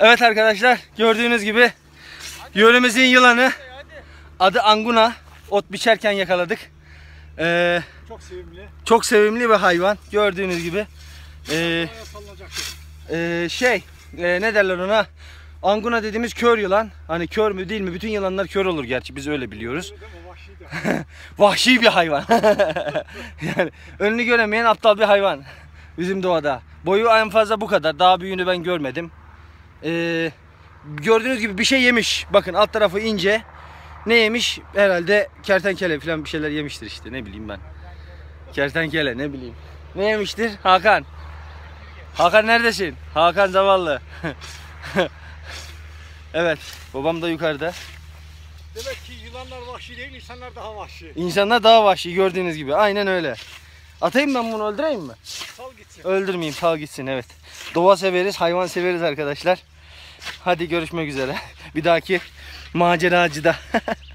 Evet arkadaşlar gördüğünüz gibi yöremizin yılanı adı Anguna. Ot biçerken yakaladık. Ee, Çok sevimli. çok sevimli bir hayvan gördüğünüz gibi. Ee, ee, şey ee, ne derler ona? Anguna dediğimiz kör yılan. Hani kör mü değil mi? Bütün yılanlar kör olur gerçi biz öyle biliyoruz. Vahşi bir hayvan. yani önünü göremeyen aptal bir hayvan. Bizim doğada. Boyu en fazla bu kadar. Daha büyüğünü ben görmedim. Ee, gördüğünüz gibi bir şey yemiş. Bakın alt tarafı ince. Ne yemiş? Herhalde kertenkele falan bir şeyler yemiştir işte. Ne bileyim ben. Kertenkele ne bileyim. Ne yemiştir? Hakan. Hakan neredesin? Hakan zavallı. evet. Babam da yukarıda. Demek ki yılanlar vahşi değil, insanlar daha vahşi. İnsanlar daha vahşi gördüğünüz gibi. Aynen öyle. Atayım ben bunu öldüreyim mi? Sal gitsin. Öldürmeyeyim sal gitsin evet. Doğa severiz hayvan severiz arkadaşlar. Hadi görüşmek üzere. Bir dahaki maceracıda.